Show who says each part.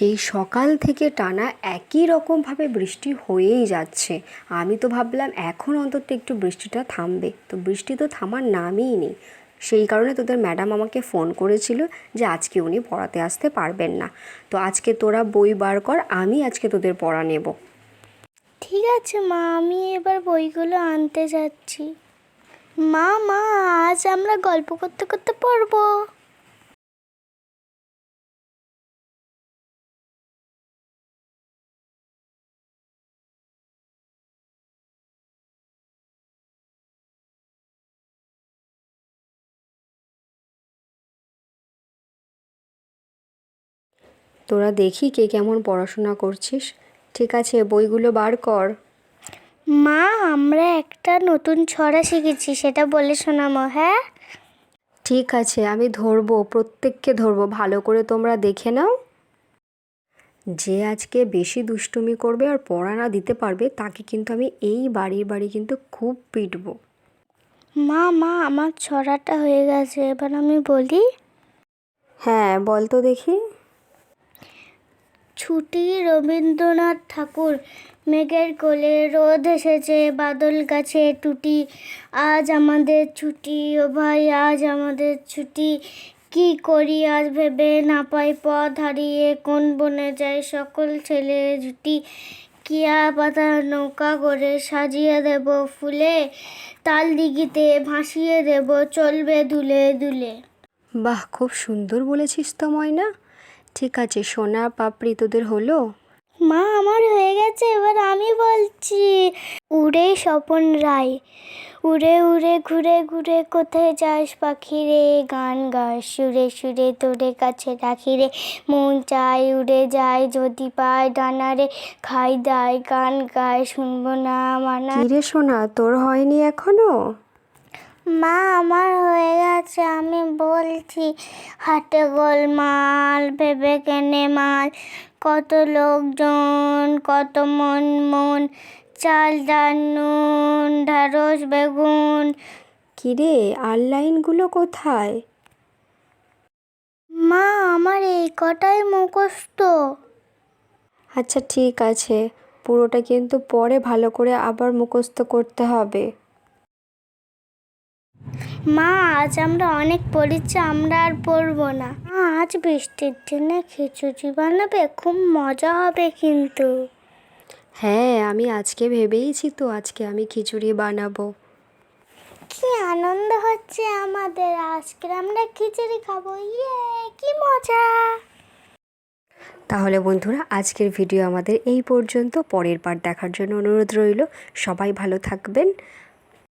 Speaker 1: সেই সকাল থেকে টানা একই রকমভাবে বৃষ্টি হয়েই যাচ্ছে। আমি তো ভাবলাম, এখন অন্তত একটু বৃষ্টিটা থামবে। তো বৃষ্টি তো থামার নামই নেই। সেই কারণে তোদের ম্যাডাম আমাকে ফোন করেছিল যে আজকে উনি পড়াতে আসতে পারবেন না। তো আজকে তোরা বই বার কর, আমি আজকে তোদের পড়া নেব।
Speaker 2: ঠিক আছে, মা, আমি এবার বইগুলো আনতে যাচ্ছি। মা মা, আজ আমরা গল্প করতে করতে পড়ব।
Speaker 1: তোরা দেখি কে কেমন পড়াশোনা করছিস। ঠিক আছে বইগুলো বার কর।
Speaker 2: মা আমরা একটা নতুন ছড়া শিখেছি সেটা বলে শোনাবো হ্যাঁ?
Speaker 1: ঠিক আছে আমি ধরবো প্রত্যেককে ধরবো ভালো করে তোমরা দেখে নাও। যে আজকে বেশি দুষ্টুমি করবে আর পড়া না দিতে পারবে তাকে কিন্তু আমি এই বাড়ির বাড়ি কিন্তু খুব পিটব।
Speaker 2: মা মা আমার ছড়াটা হয়ে গেছে এবার আমি বলি?
Speaker 1: হ্যাঁ বল তো দেখি।
Speaker 2: ছুটি রবীন্দ্রনাথ ঠাকুর। মেঘের কোলে রোদ এসেছে, বাদল গাছে টুটি। আজ আমাদের ছুটি, ও ভাই, আজ আমাদের ছুটি। কি করি আজ ভেবে না পাই, পথ হারিয়ে কোন বনে যায় সকল ছেলে জুটি কিয়া পাতা নৌকা করে সাজিয়ে দেব ফুলে, তাল দিঘিতে ভাসিয়ে দেব চলবে দুলে দুলে।
Speaker 1: বাহ, খুব সুন্দর বলেছিস তো ময়না। ঠিক আছে সোনা পাপড়ি তোদের হলো?
Speaker 2: মা আমার হয়ে গেছে এবার আমি বলছি। উড়ে স্বপন রায় উড়ে উড়ে ঘুরে ঘুরে কোথায় যাস পাখি রে? গান গাস সুরে সুরে তোরে কাছে রাখি রে। মন চাই উড়ে যায় যদি পায় ডানা রে। খাই দায় গান গায় শুনব না মানা।
Speaker 1: রে সোনা তোর হয়নি এখনও?
Speaker 2: মা আমার হয়ে গেছে আমি বলছি হাটে গোলমাল ভেবে কেনে মাল কত লোকজন কত মন মন চাল ডাল নুন ঢ্যাঁড়স বেগুন।
Speaker 1: কিরে আর লাইনগুলো কোথায়?
Speaker 2: মা আমার এই কটাই মুখস্থ।
Speaker 1: আচ্ছা ঠিক আছে পুরোটা কিন্তু পরে ভালো করে আবার মুখস্থ করতে হবে।
Speaker 2: মা আজ আমরা অনেক পড়েছি আমরা আর পড়ব না। আজ বৃষ্টির দিনে খিচুড়ি বানাবে খুব মজা হবে কিন্তু।
Speaker 1: হ্যাঁ আমি আজকে ভেবেইছি তো আজকে আমি খিচুড়ি বানাবো।
Speaker 2: কি আনন্দ হচ্ছে আমাদের আজকে আমরা খিচুড়ি খাব ইয়ে কি মজা।
Speaker 1: তাহলে বন্ধুরা আজকের ভিডিও আমাদের এই পর্যন্ত পরের পার্ট দেখার জন্য অনুরোধ রইল সবাই ভালো থাকবেন।